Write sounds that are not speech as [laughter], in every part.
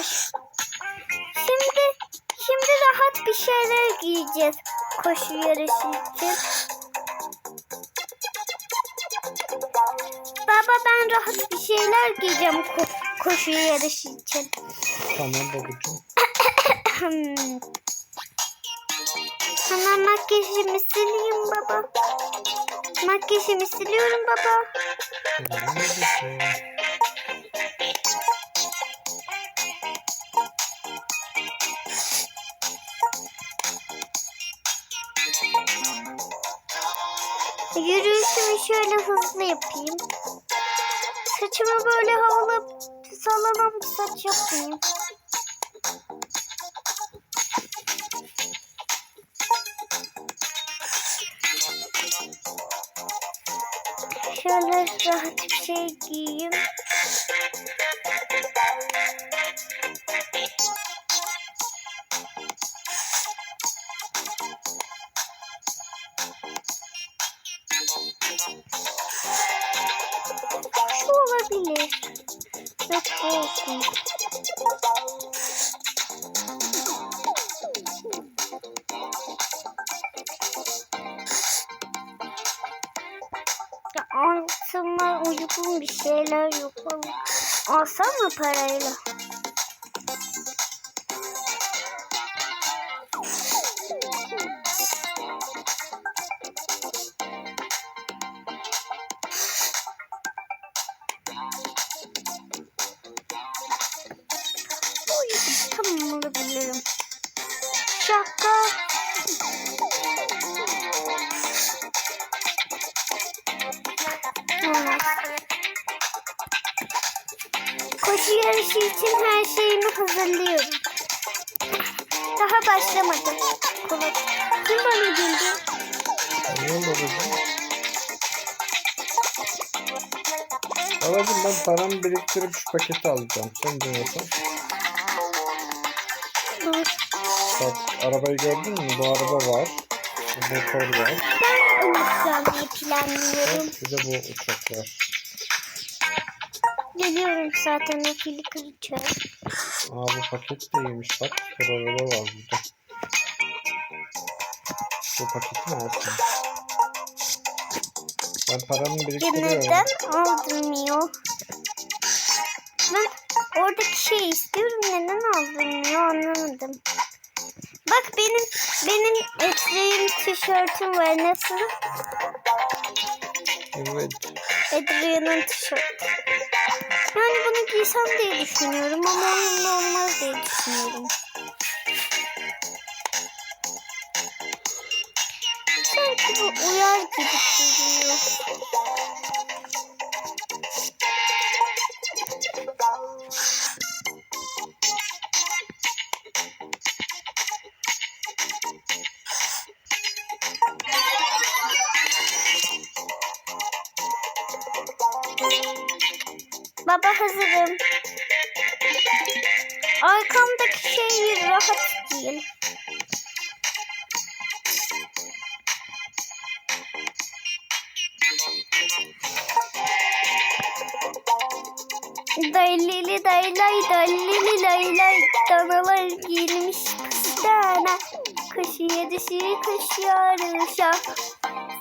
Koş. Şimdi şimdi rahat bir şeyler giyeceğiz koşu yarışı için. Baba ben rahat bir şeyler giyeceğim ko- koşu yarışı için. Tamam babacığım. [clears throat] Hemen makyajımı sileyim baba. Makyajımı siliyorum baba. Bir saç yapmayayım. Şöyle rahat bir şey giyeyim. Play. Başlamadım. Kulak. Kim bana güldü? Tamam babacığım. Babacığım ben paramı biriktirip şu paketi alacağım. Sen de yapın. Dur. Bak arabayı gördün mü? Bu araba var. Bu motor var. Ben unutacağım planlıyorum. Bak bir de bu uçak var. Geliyorum zaten o fili kıracağım. Aa bu paket de iyiymiş bak. Araba var burada. Bu paketi mi alsın? Ben paramı biriktiriyorum. Neden aldırmıyor? Ben oradaki şeyi istiyorum neden aldırmıyor anlamadım. Bak benim benim Edriy'in tişörtüm var nasıl? Evet. Edriy'in tişörtü. Yani bunu giysem diye düşünüyorum ama oyunda olmaz diye düşünüyorum. Bu uyar gibi duruyor. Baba hazırım. Arkamdaki şey rahat değil. Daylili daylay daylili daylay Danalar giyilmiş kıştana Kış yedisi kış yarışa.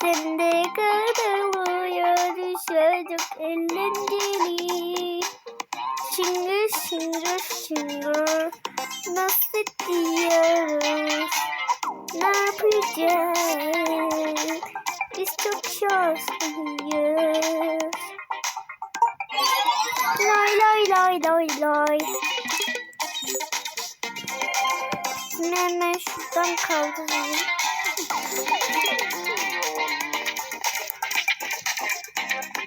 Sen de katılmaya düşecek eğlenceli Şıngır şıngır şıngır. Nasıl diyoruz? Ne yapacağız lay. Şimdi hemen şuradan kaldırayım.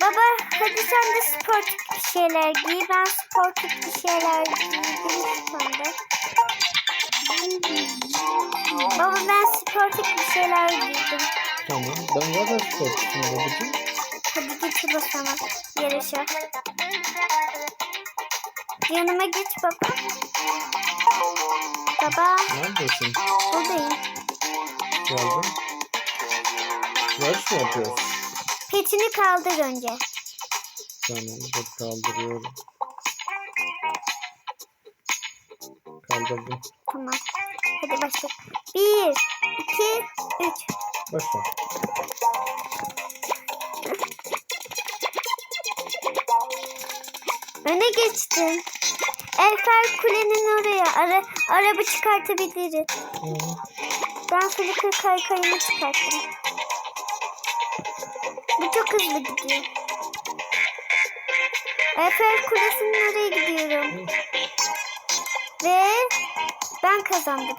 Baba hadi sen de sportif bir şeyler giy. Ben sportif bir şeyler giydim şu anda. Baba ben sportif bir şeyler giydim. Tamam. Ben zaten sportçuyum babacığım. Hadi bu sana yarışa. Yanıma geç baba. Baba Neredesin? buradayım. Geldim. Yarış mı yapıyoruz? Petini kaldır önce. Tamam. Dur kaldırıyorum. Kaldırdım. Tamam. Hadi başla. Bir, iki, üç. Başla. Öne geçtin. Eiffel Kule'nin oraya ara, araba çıkartabiliriz. Hı. Ben flicker kaykayımı çıkarttım. Bu çok hızlı gidiyor. Eiffel Kulesi'nin oraya gidiyorum. Ve ben kazandım.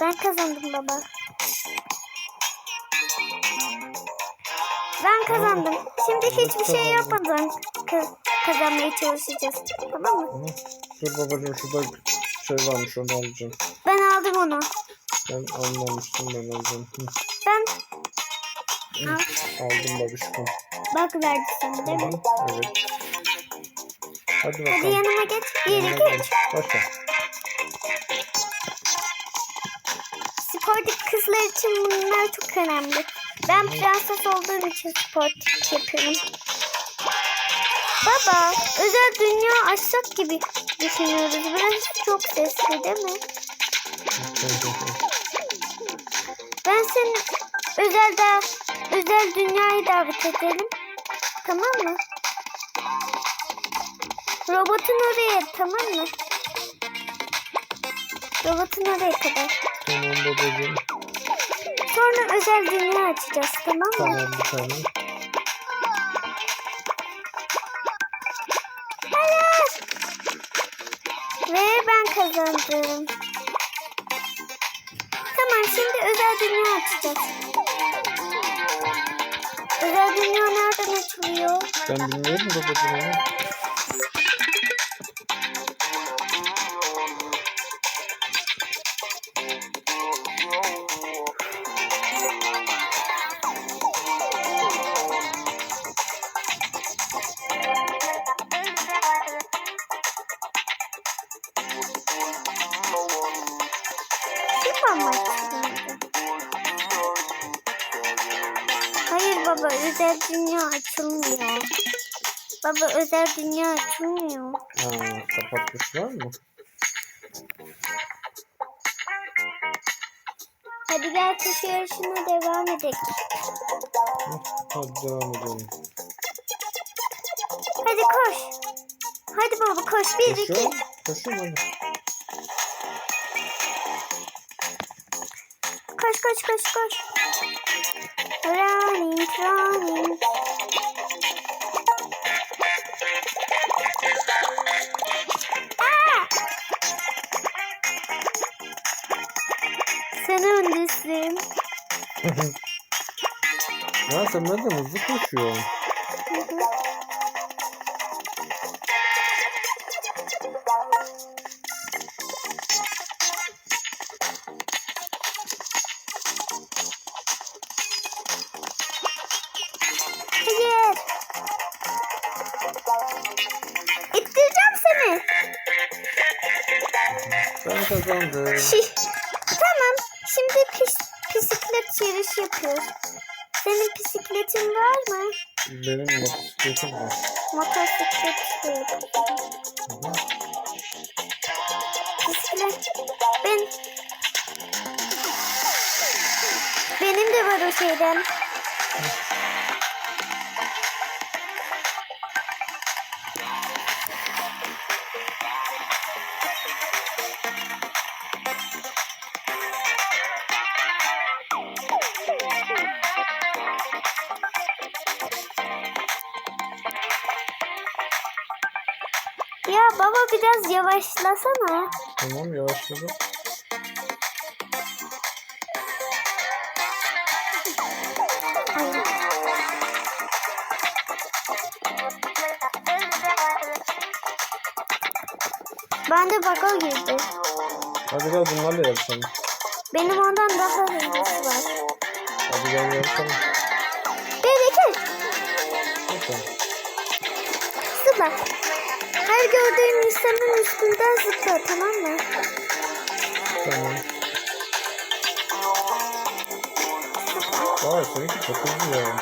Ben kazandım baba. Ben kazandım. Şimdi hiçbir şey yapmadan ka- kazanmaya çalışacağız. Tamam mı? Hı. Dur babacığım şurada şey varmış onu alacağım. Ben aldım onu. Ben almamıştım ben alacağım. Hı. Ben Al. Aldım babişkom. bak verdi sana değil mi? Hı, Evet. Hadi Hadi bakalım. yanıma geç. Bir, iki, üç. Başla. Sportif kızlar için bunlar çok önemli. Ben prenses olduğum için sportif yapıyorum. Baba, özel dünya açsak gibi düşünüyoruz. Burası çok sesli değil mi? Ben seni özel da özel dünyaya davet edelim. Tamam mı? Robotun oraya tamam mı? Robotun oraya kadar. Tamam babacığım. Sonra özel dünya açacağız tamam mı? Tamam bir. Hayır. Ve ben kazandım. Tamam şimdi özel dünya açacağız. Özel dünya nereden açılıyor? Ben bilmiyorum. Süper kapatmışlar mı? Hadi gel koşu yarışına devam edelim. Hadi devam edelim. Hadi koş. Hadi baba koş. Bir, iki. Koşuyor. Koşuyor hadi. Koş koş koş koş. Running running. [laughs] Ya sen nereden hızlı koşuyorsun? Hayır. İttireceğim seni. Ben kazandım. Şi- yarışı yapıyoruz. Senin bisikletin var mı? Benim motosikletim var. Motosiklet de yapıyorum. Hı hı. Bisiklet. Ben... Benim de var o şeyden. Yavaşlasana. Tamam yavaşladım. Ben de baga girdi. Hadi gel bunlarla yarışalım. Benim ondan daha hızlısı var. Hadi gel yarışalım. Bir iki. Lütfen. Zıpla. Her gördüğün insanın üstünden zıpla tamam mı? Tamam. Vay seninki çok hızlı ya.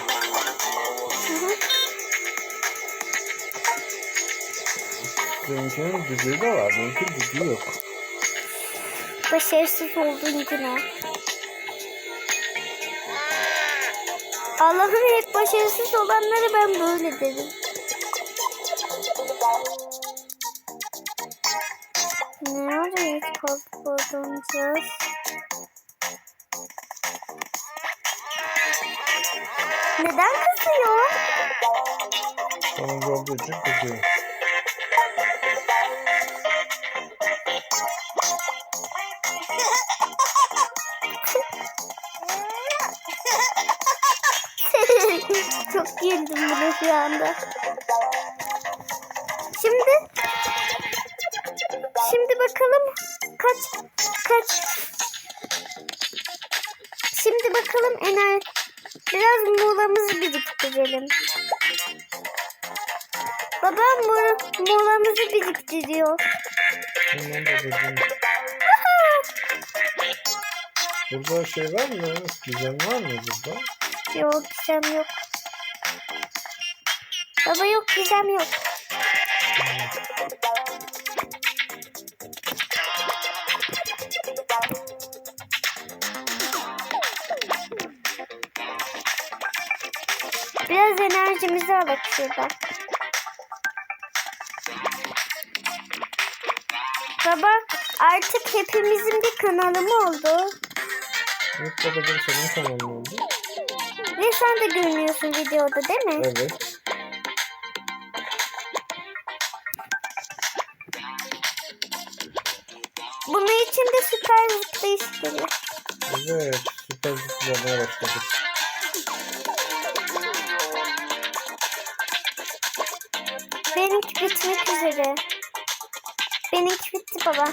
Seninkinin düdüğü de var. Benimki düdüğü yok. başarısız oldun yine. Allah'ım hep başarısız olanları ben böyle dedim. Ne oluyor hiç korkmadığımız? Neden kızıyor? Sonuncu olduğu için kızıyor. [laughs] Çok güldüm buna şu anda. Şimdi bakalım kaç kaç Şimdi bakalım ener biraz muğlamızı biriktirelim. Babam mu muğlamızı biriktiriyor. Burada şey var mı? Gizem var mı burada? Yok gizem yok. Baba yok gizem yok. Biraz enerjimizi alalım şuradan. Baba artık hepimizin bir kanalı mı oldu? Evet babacığım senin kanalın oldu. Ve sen de görünüyorsun videoda değil mi? Evet. Bunun için de süper zıplayış geliyor. Evet. Süper zıplamaya başladık. Benimki bitmek üzere. Benimki bitti baba.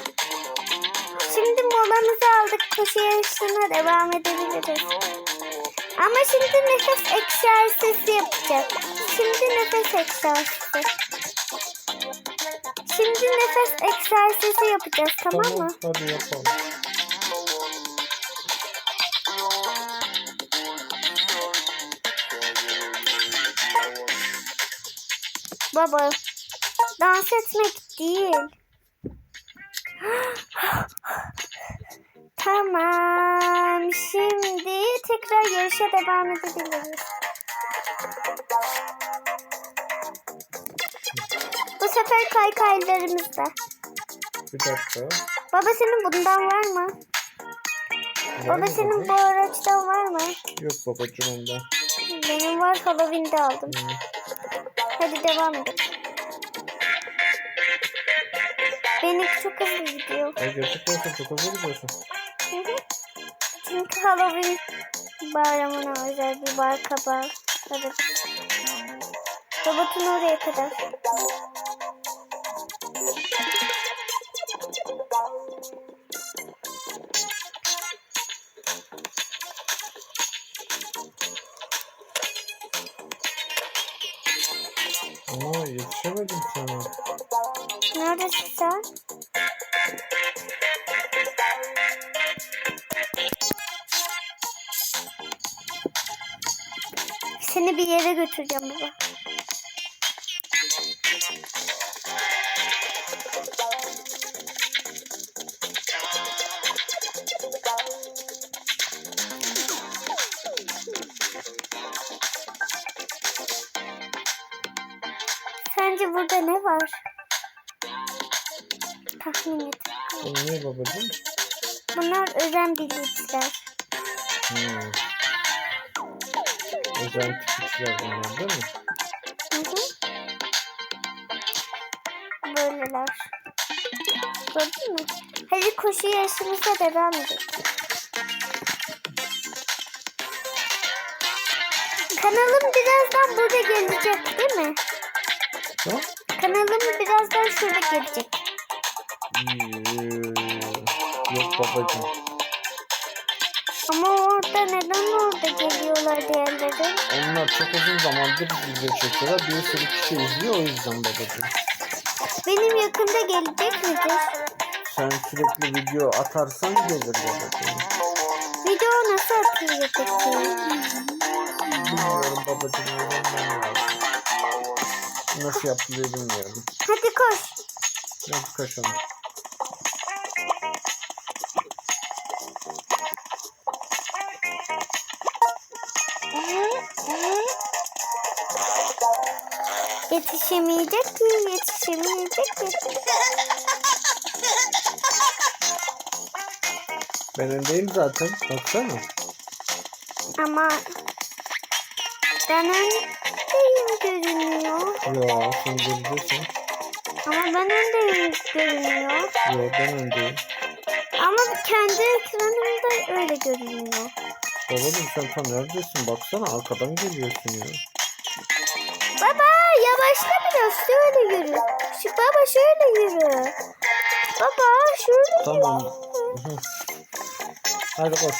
Şimdi molamızı aldık. Koşu yarışına devam edebiliriz. Ama şimdi nefes egzersizi yapacağız. Şimdi nefes egzersizi. Şimdi nefes egzersizi yapacağız tamam, Tamam mı? hadi yapalım. Baba dans etmek değil. tamam. Şimdi tekrar yarışa devam edebiliriz. Bu sefer kaykaylarımızda. Bir dakika. Baba senin bundan var mı? Var Baba mı senin bu araçtan var mı? Yok babacığım onda. Benim var Halloween'de aldım. Hı. Hadi devam edelim. Benimki çok hızlı gidiyor. Ay gerçekten çok hızlı gidiyorsun. Hı hı. Çünkü Halloween bayramına özel bir bar kabağı. Evet. Robotun oraya kadar. Seni bir yere götüreceğim baba. Sence burada ne var? Tahmin et. Ne babacığım? Bunlar özen bilgiler. Hmm. Özel tipikler bunlar değil mi? Hı hı. Böyleler. Gördün mü? Hadi koşu yarışımıza devam edelim. Kanalım birazdan burada gelecek değil mi? Ha? Kanalım birazdan şurada gelecek. Ee, Yok babacığım. Orada neden orada geliyorlar diğerleri? Onlar çok uzun zamandır video çekiyorlar. Bir sürü kişi izliyor o yüzden babacığım. Benim yakında gelecek midir? Sen sürekli video atarsan gelir babacığım. Video nasıl atılıyor peki? Bilmiyorum babacığım öğrenmem lazım. Nasıl yapılıyor bilmiyorum. Hadi koş. Hadi kaçalım. Yetişemeyecek ki, yetişemeyecek ki. Ben öndeyim zaten. Baksana. Ama ben öndeyim görünüyor. Yo sen geridesin. Ama ben öndeyim görünüyor. Yo ben öndeyim. Ama kendi ekranımda öyle görünüyor. Babacım sen tam neredesin? Baksana arkadan geliyorsun ya. Biraz şöyle yürü. Şu baba şöyle yürü. Baba şöyle Tamam. yürü. Hı. Hadi koş.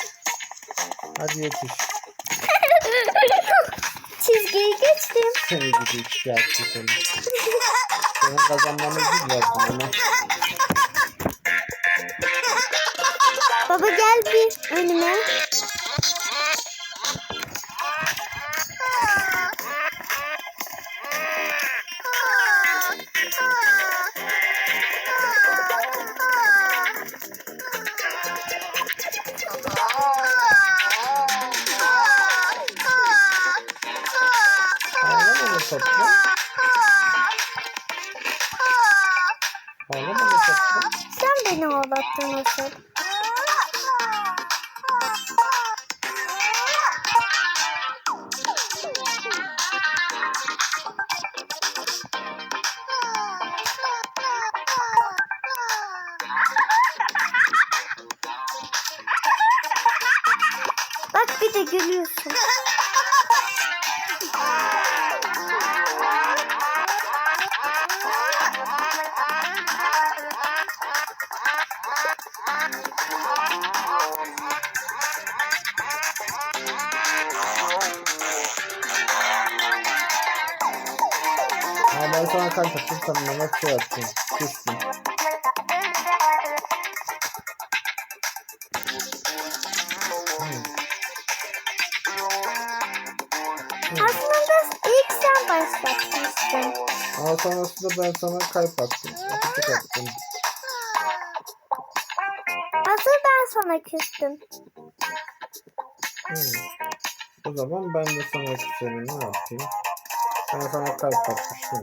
Hadi yetiş. [laughs] Çizgiyi geçtim. Seni gidi şikayetçi seni. Senin kazanmanı verdim ama. Baba gel bir önüme. Ben sana attım sen bana şey attın. Küstün. Hmm. Aslında ilk sen başlatmıştın. Ama sonrasında ben sana kalp attım. Atıcık attım. Sana küstüm. Hmm. O zaman ben de sana küserim ne yapayım? Ben sana kalp atmıştım.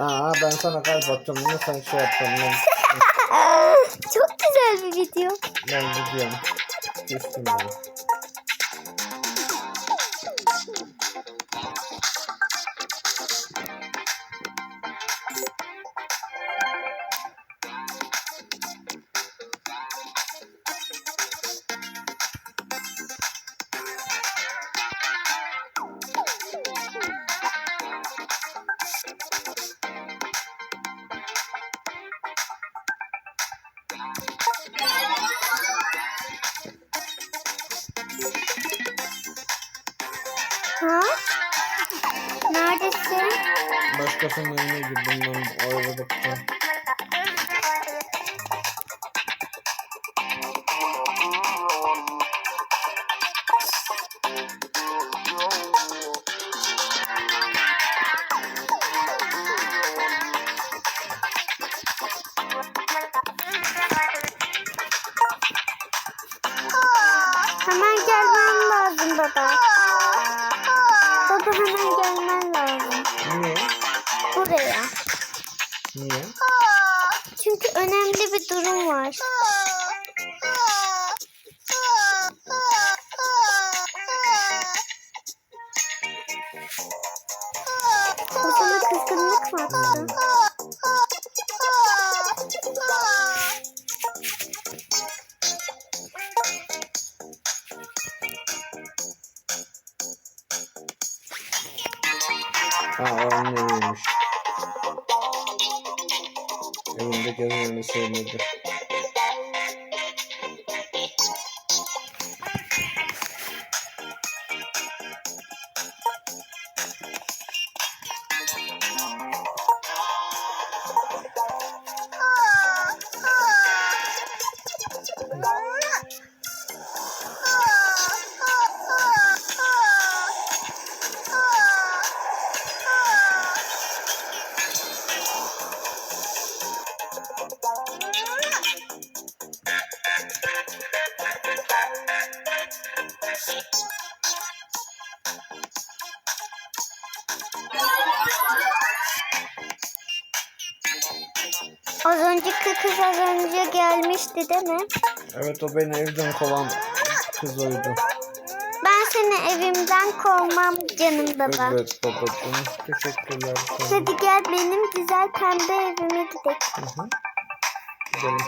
Aa ben sana kalp atacağım bunu sen şey yapacaksın. Ben, [laughs] çok güzel bir video. ben gidiyorum. Küstüm Ha onun eviymiş. Evinde gezmeni sevmedi. Az önceki kız az önce gelmişti değil mi? Evet o beni evden kovan kız oydu. Ben seni evimden kovmam canım baba. Evet babacığım. Teşekkürler. sana. Hadi gel benim güzel pembe evime gidelim. Hı hı. Gidelim.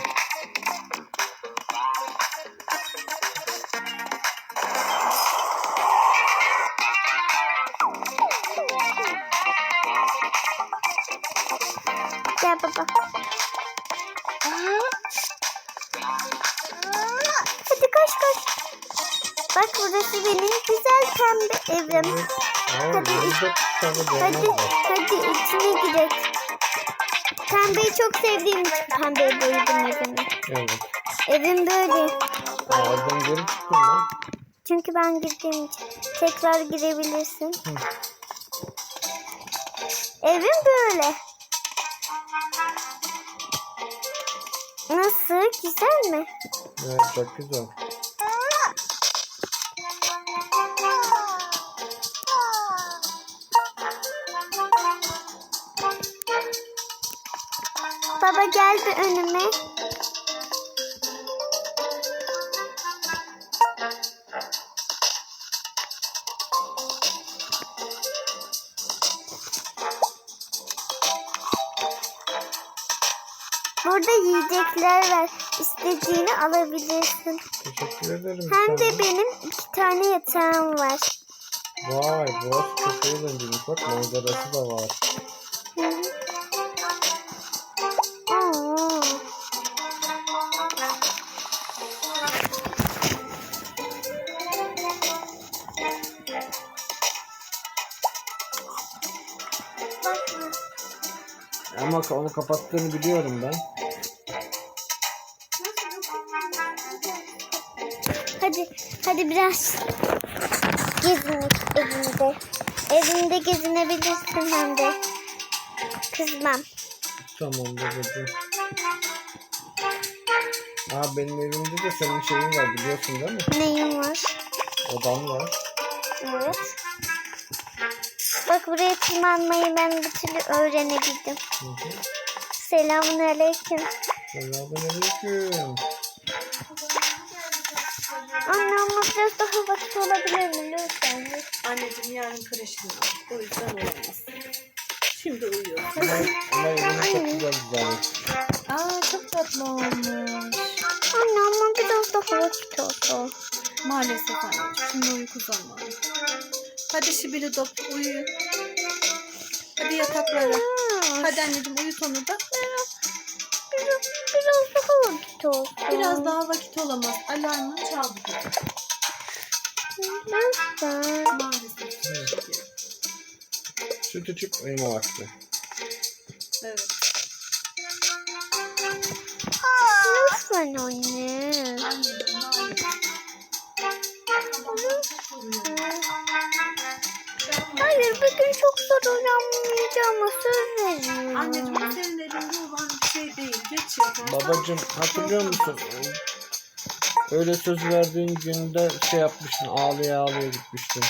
Hadi, var. hadi içine gidelim. Pembeyi çok sevdiğim için pembeye boyadım evimi. Evet. Evim böyle. Aa, oradan geri çıktım lan. Çünkü ben girdiğim için. Tekrar girebilirsin. Hı. Evim böyle. Nasıl? Güzel mi? Evet çok güzel. Gel bir önüme. Burada yiyecekler var. İstediğini alabilirsin. Teşekkür ederim. Hem de benim iki tane yatağım var. Vay burası çok eğlenceliymiş. Bak manzarası da var. Hı hı. Ama onu kapattığını biliyorum ben. Hadi, hadi biraz gezinek evinde. Evinde gezinebilirsin hem de. Kızmam. Tamam babacığım. Aa benim evimde de senin şeyin var biliyorsun değil mi? Neyim var? Odam var. Evet. Bak buraya tırmanmayı ben bir türlü öğrenebildim. Hı. Selamun aleyküm. Selamünaleyküm. Anne ama biraz daha vakit olabilir mi? Lütfen. Anneciğim yarın kreşim var. O yüzden olamaz. Şimdi uyuyor. Ama, evini çok güzel güzel. Aa çok tatlı olmuş. Anne ama biraz daha vakit olsun. Maalesef anneciğim. Şimdi uyku zamanı. Hadi Şibili Dop uyu. Hadi yataklara. Hmm, Hadi anneciğim uyut onu da. Biraz, biraz daha vakit olsun. Biraz daha vakit olamaz. Alarmın çaldı. Lütfen. Maalesef. Süt içip uyuma vakti. Evet. Lütfen anne. Anneciğim maalesef. Hayır bugün çok zor uyanmayacağıma söz veriyorum. Anneciğim bu senin elinde olan bir şey değil. Geç yatağa. Babacım hatırlıyor musun? Öyle söz verdiğin günde şey yapmıştın ağlaya ağlaya gitmiştin.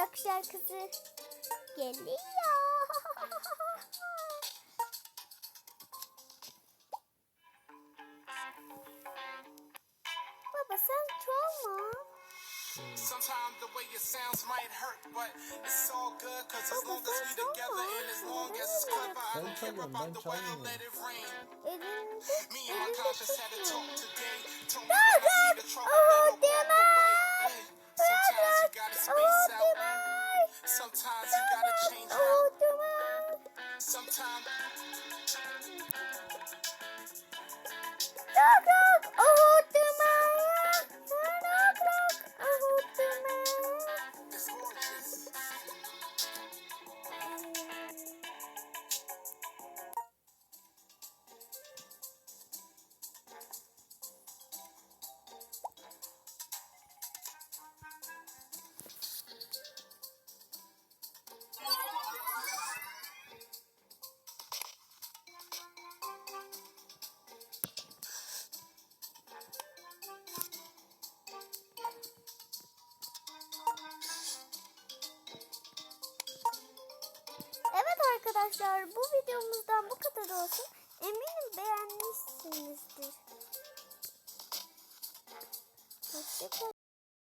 Rock şarkısı geliyor. [laughs] Baba sen çalma. Sometimes the way it sounds might hurt, but it's all good cause as long as we together and as long as it's clever, I don't care about the weather, let it rain. Me and my conscience had a talk today. Told me when I see the trouble,